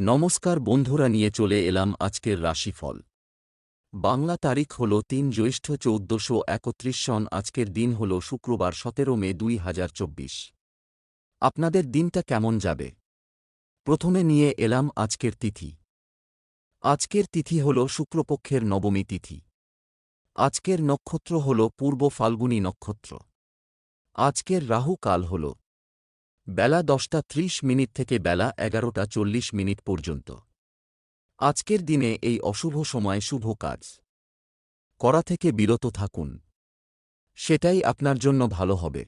নমস্কার বন্ধুরা, নিয়ে চলে এলাম আজকের রাশিফল। বাংলা তারিখ হল তিন জ্যৈষ্ঠ চৌদ্দশো একত্রিশ সন। আজকের দিন হল শুক্রবার সতেরো মে দুই হাজার চব্বিশ। আপনাদের দিনটা কেমন যাবে? প্রথমে নিয়ে এলাম আজকের তিথি। আজকের তিথি হল শুক্লপক্ষের নবমী তিথি। আজকের নক্ষত্র হল পূর্ব ফাল্গুনী নক্ষত্র। আজকের রাহু কাল হল বেলা দশটা ত্রিশ মিনিট থেকে বেলা এগারোটা চল্লিশ মিনিট পর্যন্ত। আজকের দিনে এই অশুভ সময়ে শুভ কাজ। করা থেকে বিরত থাকুন। সেটাই আপনার জন্য ভালো হবে।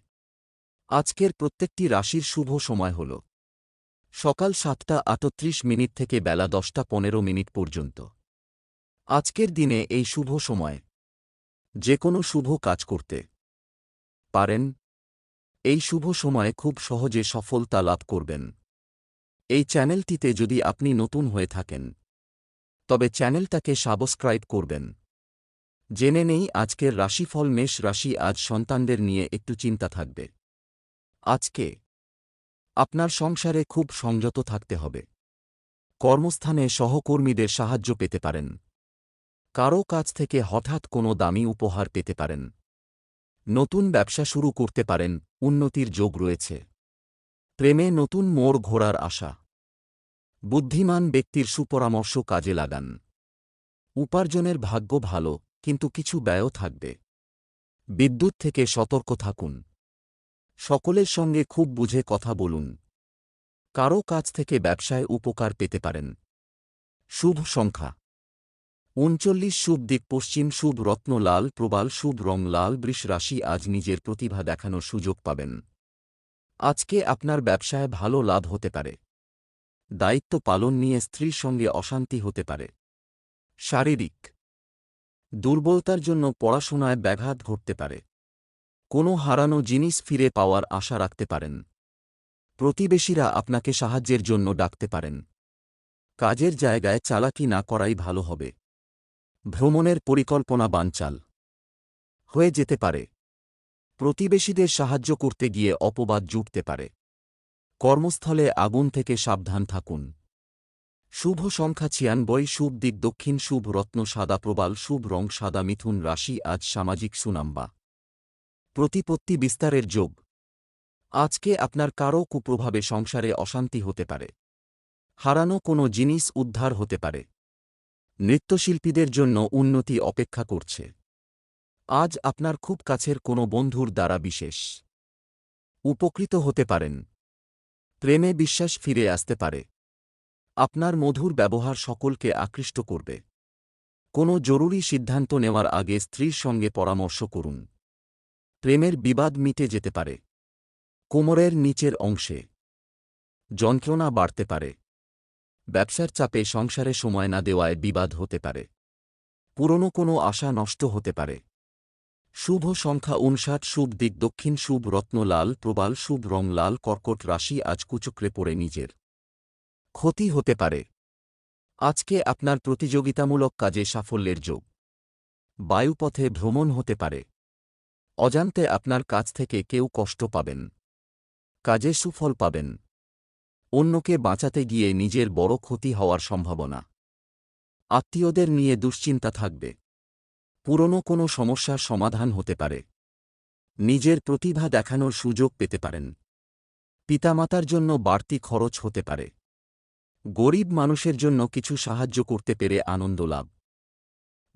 আজকের প্রত্যেকটি রাশির শুভ সময় হল। সকাল সাতটা আটত্রিশ মিনিট থেকে বেলা দশটা পনেরো মিনিট পর্যন্ত। আজকের দিনে এই শুভ সময়। যে কোনো শুভ কাজ করতে। পারেন এই শুভ সময়ে খুব সহজে সফলতা লাভ করবেন। এই চ্যানেলটিতে যদি আপনি নতুন হয়ে থাকেন, তবে চ্যানেলটাকে সাবস্ক্রাইব করবেন। জেনে নেই আজকের রাশিফল মেষ রাশি আজ সন্তানদের নিয়ে একটু চিন্তা থাকবে। আজকে আপনার সংসারে খুব সংযত থাকতে হবে। কর্মস্থানে সহকর্মীদের সাহায্য পেতে পারেন। কারও কাছ থেকে হঠাৎ কোনো দামি উপহার পেতে পারেন। নতুন ব্যবসা শুরু করতে পারেন। উন্নতির যোগ রয়েছে। প্রেমে নতুন মোড় ঘোরার আশা। বুদ্ধিমান ব্যক্তির সুপরামর্শ কাজে লাগান। উপার্জনের ভাগ্য ভালো, কিন্তু কিছু ব্যয়ও থাকবে। বিদ্যুৎ থেকে সতর্ক থাকুন। সকলের সঙ্গে খুব বুঝে কথা বলুন। কারও কাছ থেকে ব্যবসায় উপকার পেতে পারেন। শুভ সংখ্যা। উনচল্লিশ শুভ দিক, পশ্চিম শুভ রত্ন লাল, প্রবাল শুভ রং লাল, বৃষ রাশি আজ নিজের প্রতিভা দেখানোর সুযোগ পাবেন। আজকে আপনার ব্যবসায় ভালো লাভ হতে পারে। দায়িত্ব পালন নিয়ে স্ত্রীর সঙ্গে অশান্তি হতে পারে। শারীরিক দুর্বলতার জন্য পড়াশোনায় ব্যাঘাত ঘটতে পারে। কোনো হারানো জিনিস ফিরে পাওয়ার আশা রাখতে পারেন। প্রতিবেশীরা আপনাকে সাহায্যের জন্য ডাকতে পারেন। কাজের জায়গায় চালাকি না করাই ভালো হবে। ভ্রমণের পরিকল্পনা বানচাল। হয়ে যেতে পারে। প্রতিবেশীদের সাহায্য করতে গিয়ে অপবাদ জুটতে পারে। কর্মস্থলে আগুন থেকে সাবধান থাকুন। শুভ সংখ্যা ছিয়ানবই শুভ দিক দক্ষিণ, শুভ রত্ন সাদা প্রবাল, শুভ রং সাদা মিথুন রাশি, আজ সামাজিক সুনাম্বা। প্রতিপত্তি বিস্তারের যোগ। আজকে আপনার কারও কুপ্রভাবে সংসারে অশান্তি হতে পারে। হারানো কোনো জিনিস উদ্ধার হতে পারে। নৃত্যশিল্পীদের জন্য উন্নতি অপেক্ষা করছে। আজ আপনার খুব কাছের কোনো বন্ধুর দ্বারা বিশেষ। উপকৃত হতে পারেন। প্রেমে বিশ্বাস ফিরে আসতে পারে। আপনার মধুর ব্যবহার সকলকে আকৃষ্ট করবে। কোনো জরুরি সিদ্ধান্ত নেওয়ার আগে স্ত্রীর সঙ্গে পরামর্শ করুন। প্রেমের বিবাদ মিটে যেতে পারে। কোমরের নিচের অংশে যন্ত্রণা বাড়তে পারে। ব্যবসার চাপে সংসারে সময় না দেওয়ায় বিবাদ হতে পারে। পুরনো কোনো আশা নষ্ট হতে পারে। শুভ সংখ্যা উনষাট, শুভ দিক দক্ষিণ, শুভ রত্নলাল প্রবাল, শুভ রং লাল, কর্কট রাশি আজ কুচক্রে পড়ে নিজের। ক্ষতি হতে পারে। আজকে আপনার প্রতিযোগিতামূলক কাজে সাফল্যের যোগ। বায়ুপথে ভ্রমণ হতে পারে। অজান্তে আপনার কাছ থেকে কেউ কষ্ট পাবেন। কাজে সুফল পাবেন। অন্যকে বাঁচাতে গিয়ে নিজের বড় ক্ষতি হওয়ার সম্ভাবনা। আত্মীয়দের নিয়ে দুশ্চিন্তা থাকবে। পুরনো কোনো সমস্যার সমাধান হতে পারে। নিজের প্রতিভা দেখানোর সুযোগ পেতে পারেন। পিতামাতার জন্য বাড়তি খরচ হতে পারে। গরিব মানুষের জন্য কিছু সাহায্য করতে পেরে আনন্দ লাভ।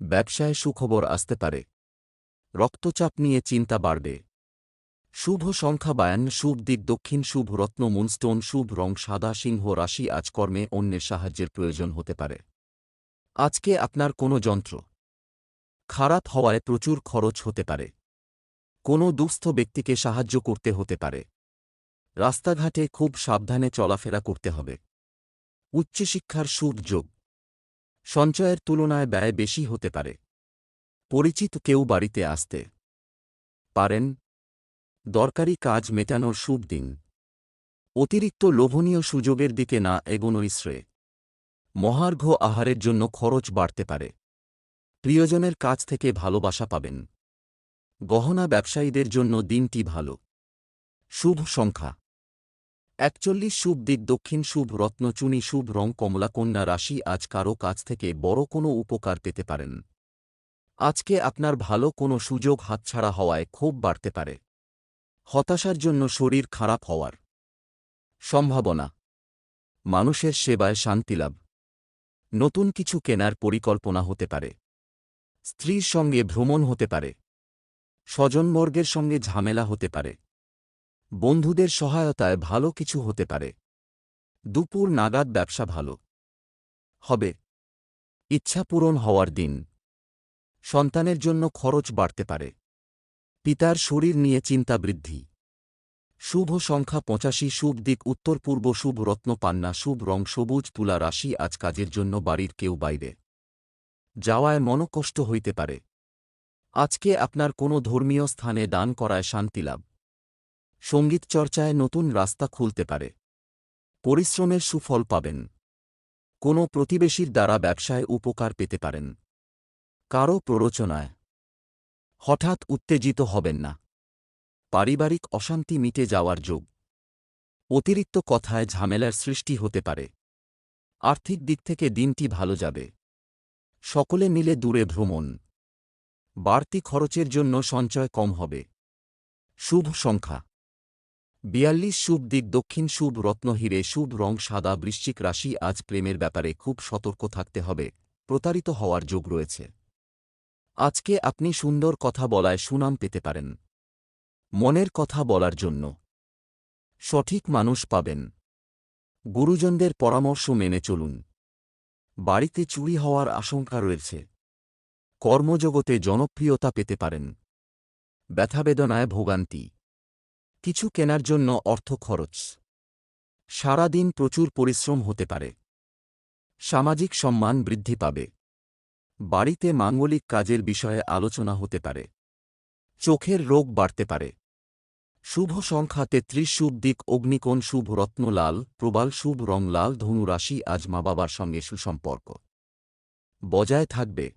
ব্যবসায় সুখবর আসতে পারে। রক্তচাপ নিয়ে চিন্তা বাড়বে। শুভ সংখ্যা বায়ান, শুভ দিক দক্ষিণ, শুভ রত্ন, মুনস্টোন, শুভ রং সাদা, সিংহ রাশি, আজ কর্মে অন্যের সাহায্যের প্রয়োজন হতে পারে। আজকে আপনার কোনো যন্ত্র খারাপ হওয়ায় প্রচুর খরচ হতে পারে। কোনো দুস্থ ব্যক্তিকে সাহায্য করতে হতে পারে। রাস্তাঘাটে খুব সাবধানে চলাফেরা করতে হবে। উচ্চশিক্ষার সুযোগ। সঞ্চয়ের তুলনায় ব্যয় বেশি হতে পারে। পরিচিত কেউ বাড়িতে আসতে পারেন। দরকারি কাজ মেটানোর শুভ দিন। অতিরিক্ত লোভনীয় সুযোগের দিকে না এগোনোই শ্রেয়। মহার্ঘ আহারের জন্য খরচ বাড়তে পারে। প্রিয়জনের কাছ থেকে ভালোবাসা পাবেন। গহনা ব্যবসায়ীদের জন্য দিনটি ভালো। শুভ সংখ্যা। একচল্লিশ শুভ দিক দক্ষিণ শুভ রত্নচুনি শুভ রং কমলা কন্যা রাশি আজ কারও কাছ থেকে বড় কোনো উপকার পেতে পারেন। আজকে আপনার ভালো কোনো সুযোগ হাতছাড়া হওয়ায় ক্ষোভ বাড়তে পারে। হতাশার জন্য শরীর খারাপ হওয়ার সম্ভাবনা। মানুষের সেবায় শান্তিলাভ নতুন কিছু কেনার পরিকল্পনা হতে পারে। স্ত্রীর সঙ্গে ভ্রমণ হতে পারে। স্বজনবর্গের সঙ্গে ঝামেলা হতে পারে। বন্ধুদের সহায়তায় ভালো কিছু হতে পারে। দুপুর নাগাদ ব্যবসা ভালো। হবে। ইচ্ছা পূরণ হওয়ার দিন। সন্তানের জন্য খরচ বাড়তে পারে। পিতার শরীর নিয়ে চিন্তা বৃদ্ধি। শুভ সংখ্যা পঁচাশি, শুভ দিক উত্তর পূর্ব, শুভ রত্ন পান্না, শুভ রং সবুজ, তুলা রাশি, আজ কাজের জন্য বাড়ির কেউ বাইরে। যাওয়ায় মনকষ্ট হইতে পারে। আজকে আপনার কোনো ধর্মীয় স্থানে দান করায় শান্তিলাভ সংগীত চর্চায় নতুন রাস্তা খুলতে পারে। পরিশ্রমের সুফল পাবেন। কোনো প্রতিবেশীর দ্বারা ব্যবসায় উপকার পেতে পারেন। কারও প্ররোচনায়। হঠাৎ উত্তেজিত হবেন না। পারিবারিক অশান্তি মিটে যাওয়ার যোগ। অতিরিক্ত কথায় ঝামেলার সৃষ্টি হতে পারে। আর্থিক দিক থেকে দিনটি ভালো যাবে। সকলে মিলে দূরে ভ্রমণ। বাড়তি খরচের জন্য সঞ্চয় কম হবে। শুভ সংখ্যা। বিয়াল্লিশ শুভ দিক দক্ষিণ শুভ রত্নহীরে শুভ রং সাদা বৃশ্চিক রাশি আজ প্রেমের ব্যাপারে খুব সতর্ক থাকতে হবে। প্রতারিত হওয়ার যোগ রয়েছে। আজকে আপনি সুন্দর কথা বলায় সুনাম পেতে পারেন। মনের কথা বলার জন্য। সঠিক মানুষ পাবেন। গুরুজনদের পরামর্শ মেনে চলুন। বাড়িতে চুরি হওয়ার আশঙ্কা রয়েছে। কর্মজগতে জনপ্রিয়তা পেতে পারেন। ব্যথাবেদনায় ভোগান্তি। কিছু কেনার জন্য অর্থ খরচ। সারাদিন প্রচুর পরিশ্রম হতে পারে। সামাজিক সম্মান বৃদ্ধি পাবে। বাড়িতে মাঙ্গলিক কাজের বিষয়ে আলোচনা হতে পারে। চোখের রোগ বাড়তে পারে। শুভ সংখ্যা তেত্রিশ, শুভ দিক অগ্নিকোণ, শুভ রত্নলাল প্রবাল, শুভ রংলাল ধনুরাশি আজ মা বাবার সঙ্গে সুসম্পর্ক। বজায় থাকবে।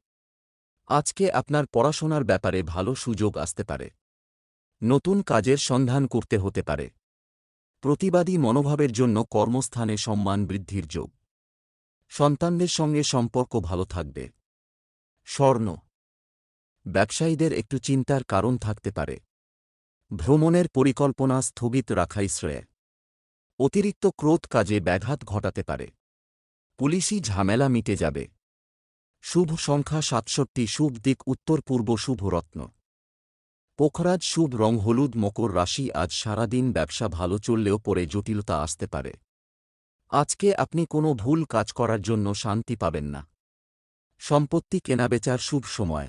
আজকে আপনার পড়াশোনার ব্যাপারে ভালো সুযোগ আসতে পারে। নতুন কাজের সন্ধান করতে হতে পারে। প্রতিবাদী মনোভাবের জন্য কর্মস্থানে সম্মান বৃদ্ধির যোগ। সন্তানদের সঙ্গে সম্পর্ক ভালো থাকবে। স্বর্ণ। ব্যবসায়ীদের একটু চিন্তার কারণ থাকতে পারে। ভ্রমণের পরিকল্পনা স্থগিত রাখাই শ্রেয় অতিরিক্ত ক্রোধ কাজে ব্যাঘাত ঘটাতে পারে। পুলিশি ঝামেলা মিটে যাবে। শুভ সংখ্যা সাতষট্টি, শুভ দিক উত্তর পূর্ব শুভ রত্ন। পোখরাজ, শুভ রং হলুদ, মকর রাশি, আজ সারাদিন ব্যবসা ভালো চললেও পরে জটিলতা আসতে পারে। আজকে আপনি কোনো ভুল কাজ করার জন্য শান্তি পাবেন না। সম্পত্তি কেনাবেচার শুভ সময়।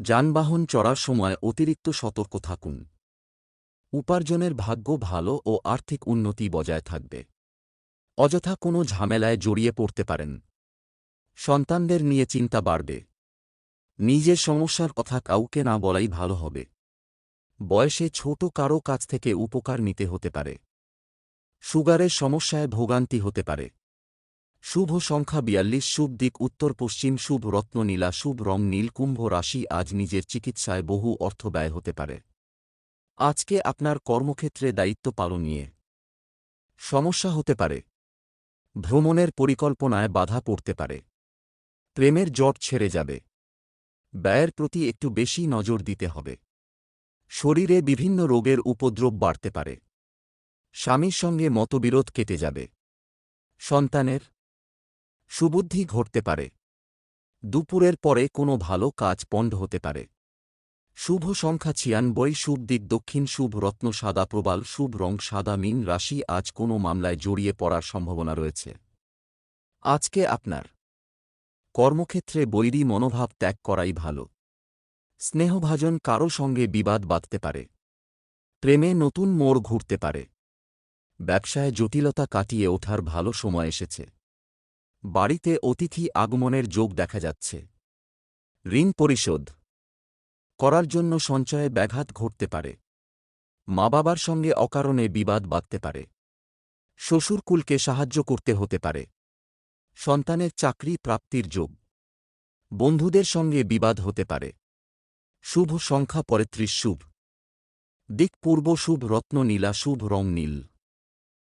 যানবাহন চড়ার সময় অতিরিক্ত সতর্ক থাকুন। উপার্জনের ভাগ্য ভালো ও আর্থিক উন্নতি বজায় থাকবে। অযথা কোনো ঝামেলায় জড়িয়ে পড়তে পারেন। সন্তানদের নিয়ে চিন্তা বাড়বে। নিজের সমস্যার কথা কাউকে না বলাই ভালো হবে। বয়সে ছোট কারও কাছ থেকে উপকার নিতে হতে পারে। সুগারের সমস্যায় ভোগান্তি হতে পারে। শুভ সংখ্যা বিয়াল্লিশ, শুভ দিক উত্তর পশ্চিম, শুভ রত্ন নীলা, শুভ রং নীল, কুম্ভ রাশি আজ নিজের চিকিৎসায় বহু অর্থ ব্যয় হতে পারে। আজকে আপনার কর্মক্ষেত্রে দায়িত্ব পালন নিয়ে সমস্যা হতে পারে। ভ্রমণের পরিকল্পনায় বাধা পড়তে পারে। প্রেমের জট ছেড়ে যাবে। ব্যয়ের প্রতি একটু বেশি নজর দিতে হবে। শরীরে বিভিন্ন রোগের উপদ্রব বাড়তে পারে। স্বামীর সঙ্গে মতবিরোধ কেটে যাবে। সন্তানের সুবুদ্ধি ঘটতে পারে। দুপুরের পরে কোনো ভালো কাজ পণ্ড হতে পারে। শুভ সংখ্যা ছিয়ানব্বই, শুভ দিক দক্ষিণ, শুভ রত্ন সাদা প্রবাল, শুভ রং সাদা মিন রাশি আজ কোনো মামলায় জড়িয়ে পড়ার সম্ভাবনা রয়েছে। আজকে আপনার কর্মক্ষেত্রে বৈরী মনোভাব ত্যাগ করাই ভালো। স্নেহভাজন কারও সঙ্গে বিবাদ বাঁধতে পারে। প্রেমে নতুন মোড় ঘুরতে পারে। ব্যবসায় জটিলতা কাটিয়ে ওঠার ভালো সময় এসেছে। বাড়িতে অতিথি আগমনের যোগ দেখা যাচ্ছে। ঋণ পরিশোধ করার জন্য সঞ্চয়ে ব্যাঘাত ঘটতে পারে। মা বাবার সঙ্গে অকারণে বিবাদ বাঁধতে পারে। শ্বশুরকুলকে সাহায্য করতে হতে পারে। সন্তানের চাকরি প্রাপ্তির যোগ বন্ধুদের সঙ্গে বিবাদ হতে পারে। শুভ সংখ্যা পঁয়ত্রিশ শুভ। দিক পূর্ব শুভ রত্ন নীলা শুভ রং নীল।